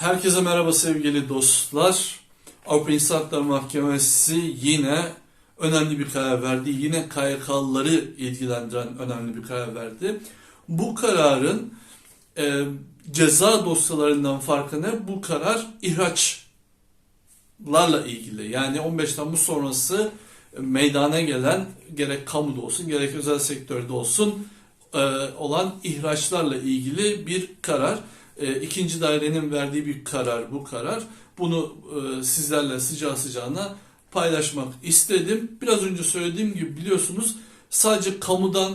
Herkese merhaba sevgili dostlar. Avrupa İnsan Hakları Mahkemesi yine önemli bir karar verdi. Yine KYK'lıları ilgilendiren önemli bir karar verdi. Bu kararın e, ceza dosyalarından farkı ne? Bu karar ihraçlarla ilgili. Yani 15 Temmuz sonrası meydana gelen gerek kamuda olsun gerek özel sektörde olsun e, olan ihraçlarla ilgili bir karar. E, ikinci dairenin verdiği bir karar bu karar. Bunu e, sizlerle sıcağı sıcağına paylaşmak istedim. Biraz önce söylediğim gibi biliyorsunuz sadece kamudan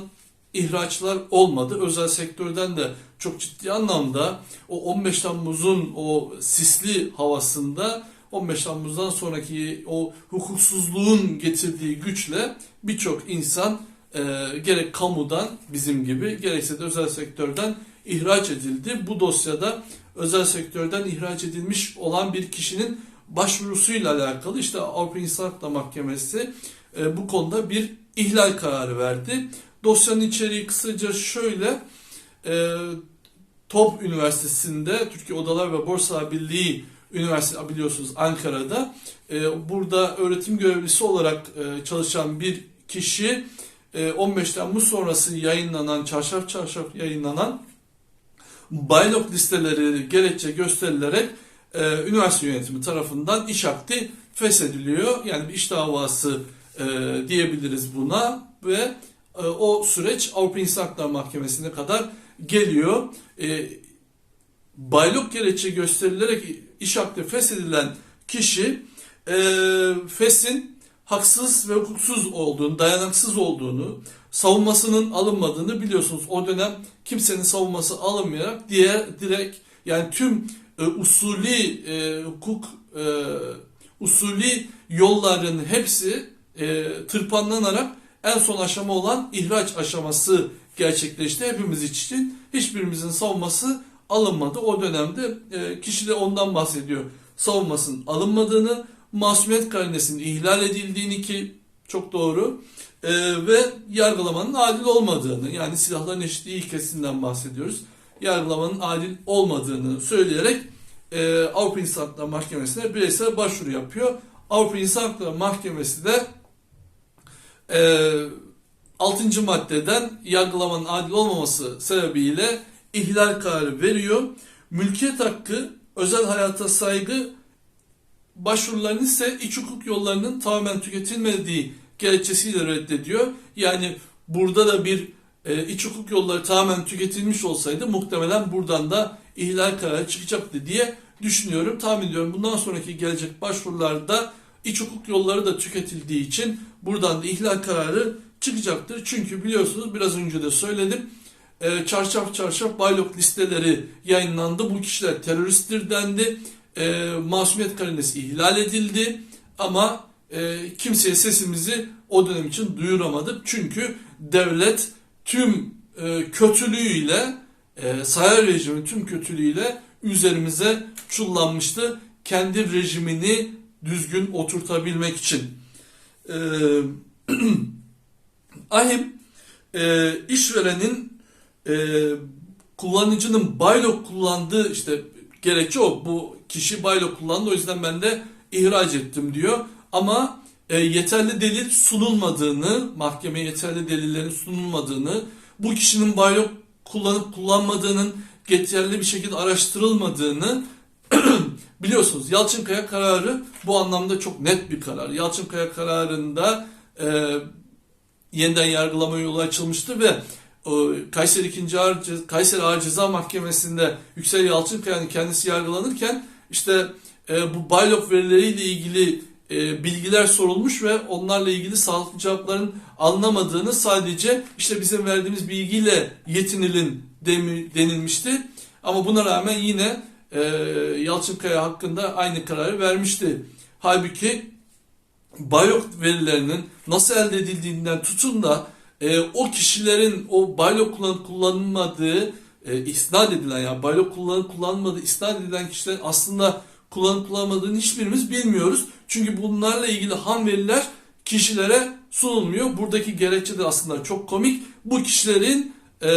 ihraçlar olmadı. Özel sektörden de çok ciddi anlamda o 15 Temmuz'un o sisli havasında 15 Temmuz'dan sonraki o hukuksuzluğun getirdiği güçle birçok insan e, gerek kamudan bizim gibi gerekse de özel sektörden ihraç edildi. Bu dosyada özel sektörden ihraç edilmiş olan bir kişinin başvurusuyla alakalı işte Avrupa İnsan Hakları Mahkemesi e, bu konuda bir ihlal kararı verdi. Dosyanın içeriği kısaca şöyle e, TOP Üniversitesi'nde Türkiye Odalar ve Borsa Birliği Üniversitesi biliyorsunuz Ankara'da e, burada öğretim görevlisi olarak e, çalışan bir kişi 15 Temmuz sonrası yayınlanan çarşaf çarşaf yayınlanan baylok listeleri gerekçe gösterilerek e, üniversite yönetimi tarafından iş akti feshediliyor. Yani bir iş davası e, diyebiliriz buna ve e, o süreç Avrupa İnsan Hakları Mahkemesi'ne kadar geliyor. E, baylok gerekçe gösterilerek iş akdi feshedilen kişi e, fesin haksız ve hukuksuz olduğunu, dayanaksız olduğunu, savunmasının alınmadığını biliyorsunuz. O dönem kimsenin savunması alınmayarak diye direkt yani tüm e, usulü e, hukuk e, usulü yolların hepsi e, tırpanlanarak en son aşama olan ihraç aşaması gerçekleşti. Hepimiz için hiçbirimizin savunması alınmadı. O dönemde e, kişi de ondan bahsediyor. Savunmasının alınmadığını, masumiyet karinesinin ihlal edildiğini ki çok doğru e, ve yargılamanın adil olmadığını yani silahların eşitliği ilkesinden bahsediyoruz. Yargılamanın adil olmadığını söyleyerek e, Avrupa İnsan Hakları Mahkemesi'ne bireysel başvuru yapıyor. Avrupa İnsan Hakları Mahkemesi de e, 6. maddeden yargılamanın adil olmaması sebebiyle ihlal kararı veriyor. Mülkiyet hakkı, özel hayata saygı başvurularını ise iç hukuk yollarının tamamen tüketilmediği gerekçesiyle reddediyor. Yani burada da bir e, iç hukuk yolları tamamen tüketilmiş olsaydı muhtemelen buradan da ihlal kararı çıkacaktı diye düşünüyorum. Tahmin ediyorum bundan sonraki gelecek başvurularda iç hukuk yolları da tüketildiği için buradan da ihlal kararı çıkacaktır. Çünkü biliyorsunuz biraz önce de söyledim. E, çarşaf çarşaf baylok listeleri yayınlandı. Bu kişiler teröristtir dendi. E, masumiyet karinesi ihlal edildi. Ama e, kimseye sesimizi o dönem için duyuramadık. Çünkü devlet tüm e, kötülüğüyle, e, sayar rejimi tüm kötülüğüyle üzerimize çullanmıştı. Kendi rejimini düzgün oturtabilmek için. E, ahim e, işverenin e, kullanıcının baylok kullandığı işte gerekçe o. Bu kişi baylok kullandı o yüzden ben de ihraç ettim diyor. Ama e, yeterli delil sunulmadığını, mahkemeye yeterli delillerin sunulmadığını, bu kişinin baylok kullanıp kullanmadığının yeterli bir şekilde araştırılmadığını biliyorsunuz. Yalçınkaya kararı bu anlamda çok net bir karar. Yalçınkaya kararında e, yeniden yargılama yolu açılmıştı ve Kayseri 2. Ağır, Kayseri Ağır Ceza Mahkemesi'nde Yüksel Yalçınkaya'nın kendisi yargılanırken işte e, bu baylok verileriyle ilgili e, bilgiler sorulmuş ve onlarla ilgili sağlıklı cevapların alınamadığını sadece işte bizim verdiğimiz bilgiyle yetinilin denilmişti. Ama buna rağmen yine e, Yalçınkaya hakkında aynı kararı vermişti. Halbuki baylok verilerinin nasıl elde edildiğinden tutun da e, o kişilerin o baylok kullanıp kullanılmadığı e, isnat edilen yani baylok kullanıp kullanmadığı isnat edilen kişilerin aslında kullanıp kullanmadığını hiçbirimiz bilmiyoruz. Çünkü bunlarla ilgili ham veriler kişilere sunulmuyor. Buradaki gerekçe de aslında çok komik. Bu kişilerin e,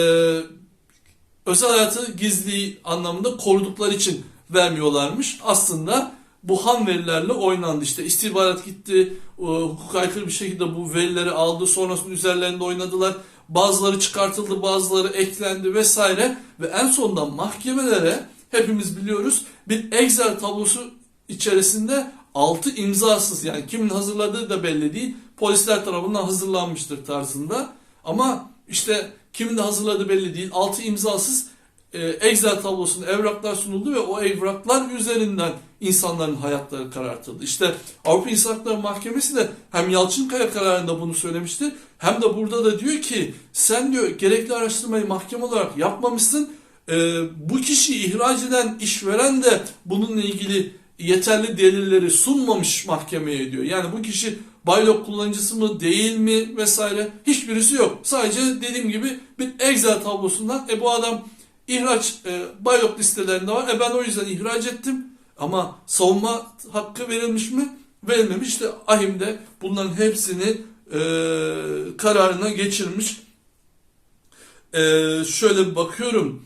özel hayatı gizli anlamında korudukları için vermiyorlarmış. Aslında bu ham verilerle oynandı. İşte istihbarat gitti, e, hukuk aykırı bir şekilde bu verileri aldı, sonrasında üzerlerinde oynadılar. Bazıları çıkartıldı, bazıları eklendi vesaire ve en sonunda mahkemelere hepimiz biliyoruz bir Excel tablosu içerisinde altı imzasız yani kimin hazırladığı da belli değil polisler tarafından hazırlanmıştır tarzında ama işte kimin de hazırladığı belli değil altı imzasız Excel tablosunda evraklar sunuldu ve o evraklar üzerinden insanların hayatları karartıldı. İşte Avrupa İnsan Hakları Mahkemesi de hem Yalçınkaya kararında bunu söylemişti hem de burada da diyor ki sen diyor gerekli araştırmayı mahkeme olarak yapmamışsın. E, bu kişiyi ihraç eden işveren de bununla ilgili yeterli delilleri sunmamış mahkemeye diyor. Yani bu kişi Baylok kullanıcısı mı değil mi vesaire hiçbirisi yok. Sadece dediğim gibi bir Excel tablosundan e bu adam ihraç e, Baylok listelerinde var. E ben o yüzden ihraç ettim. Ama savunma hakkı verilmiş mi? Verilmemiş. İşte ahimde bunların hepsini e, kararına geçirmiş. E, şöyle bakıyorum.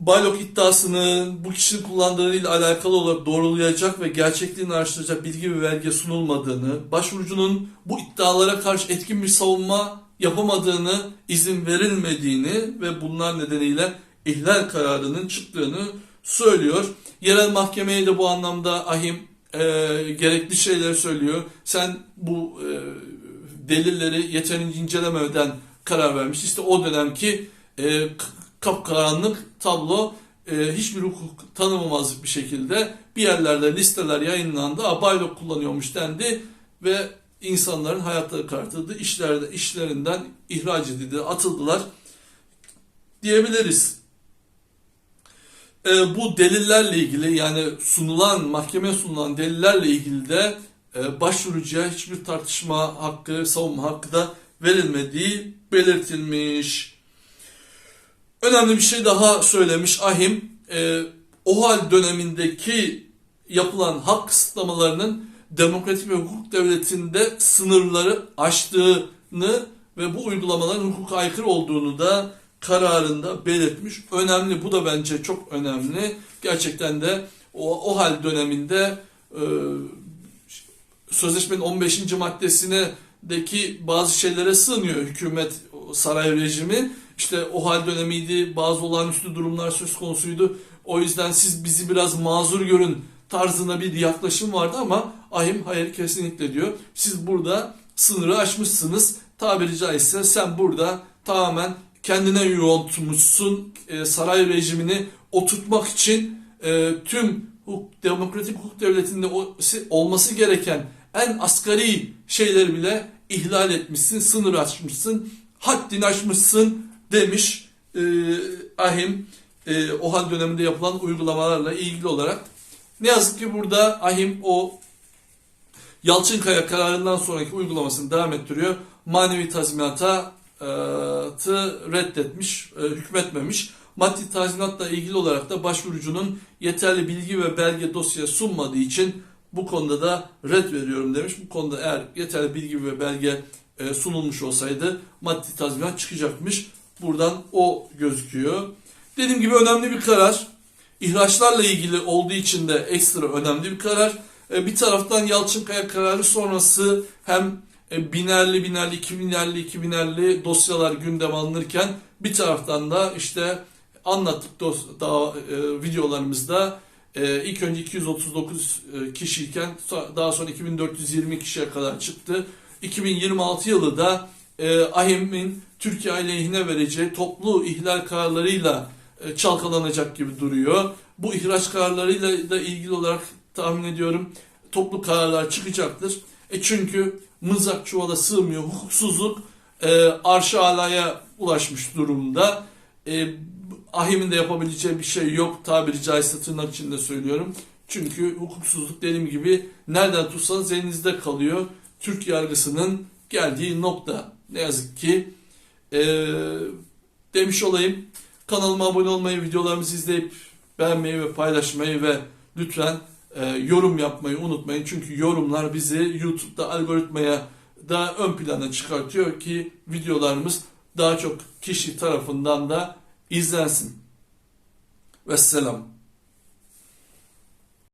Baylok iddiasını bu kişinin kullandığıyla alakalı olarak doğrulayacak ve gerçekliğini araştıracak bilgi ve belge sunulmadığını, başvurucunun bu iddialara karşı etkin bir savunma yapamadığını, izin verilmediğini ve bunlar nedeniyle ihlal kararının çıktığını söylüyor. Yerel mahkemeye de bu anlamda ahim e, gerekli şeyleri söylüyor. Sen bu e, delilleri yeterince incelemeden karar vermiş. İşte o dönemki e, kapkaranlık tablo e, hiçbir hukuk tanımamaz bir şekilde bir yerlerde listeler yayınlandı. Abaylok kullanıyormuş dendi ve insanların hayatları kartıldı. İşlerde, işlerinden ihraç edildi, atıldılar diyebiliriz. E, bu delillerle ilgili yani sunulan, mahkemeye sunulan delillerle ilgili de e, başvurucuya hiçbir tartışma hakkı, savunma hakkı da verilmediği belirtilmiş. Önemli bir şey daha söylemiş Ahim. E, OHAL dönemindeki yapılan hak kısıtlamalarının demokratik ve hukuk devletinde sınırları aştığını ve bu uygulamaların hukuka aykırı olduğunu da kararında belirtmiş. Önemli, bu da bence çok önemli. Gerçekten de o, o hal döneminde e, sözleşmenin 15. maddesine deki bazı şeylere sığınıyor hükümet saray rejimi. İşte o hal dönemiydi, bazı olağanüstü durumlar söz konusuydu. O yüzden siz bizi biraz mazur görün tarzına bir yaklaşım vardı ama ahim hayır kesinlikle diyor. Siz burada sınırı aşmışsınız. Tabiri caizse sen burada tamamen kendine yontmuşsun e, saray rejimini oturtmak için e, tüm hukuk, demokratik hukuk devletinde olması gereken en asgari şeyleri bile ihlal etmişsin, sınır aşmışsın, haddini aşmışsın demiş e, Ahim e, OHAL döneminde yapılan uygulamalarla ilgili olarak. Ne yazık ki burada Ahim o Yalçınkaya kararından sonraki uygulamasını devam ettiriyor. Manevi tazminata e, reddetmiş, e, hükmetmemiş. Maddi tazminatla ilgili olarak da başvurucunun yeterli bilgi ve belge dosyaya sunmadığı için bu konuda da red veriyorum demiş. Bu konuda eğer yeterli bilgi ve belge e, sunulmuş olsaydı maddi tazminat çıkacakmış. Buradan o gözüküyor. Dediğim gibi önemli bir karar. İhraçlarla ilgili olduğu için de ekstra önemli bir karar. E, bir taraftan Yalçınkaya kararı sonrası hem e, binerli binerli, iki binerli, iki binerli dosyalar gündem alınırken bir taraftan da işte anlattık daha e, videolarımızda ilk önce 239 kişiyken daha sonra 2420 kişiye kadar çıktı. 2026 yılı da AHİM'in Türkiye aleyhine vereceği toplu ihlal kararlarıyla çalkalanacak gibi duruyor. Bu ihraç kararlarıyla da ilgili olarak tahmin ediyorum toplu kararlar çıkacaktır. E çünkü mızrak çuvala sığmıyor. Hukuksuzluk e, arş alaya ulaşmış durumda. E, ahimin de yapabileceği bir şey yok tabiri caizse tırnak içinde söylüyorum. Çünkü hukuksuzluk dediğim gibi nereden tutsanız elinizde kalıyor. Türk yargısının geldiği nokta. Ne yazık ki e, demiş olayım. Kanalıma abone olmayı, videolarımızı izleyip beğenmeyi ve paylaşmayı ve lütfen e, yorum yapmayı unutmayın. Çünkü yorumlar bizi YouTube'da algoritmaya da ön plana çıkartıyor ki videolarımız daha çok kişi tarafından da izlensin. Vesselam.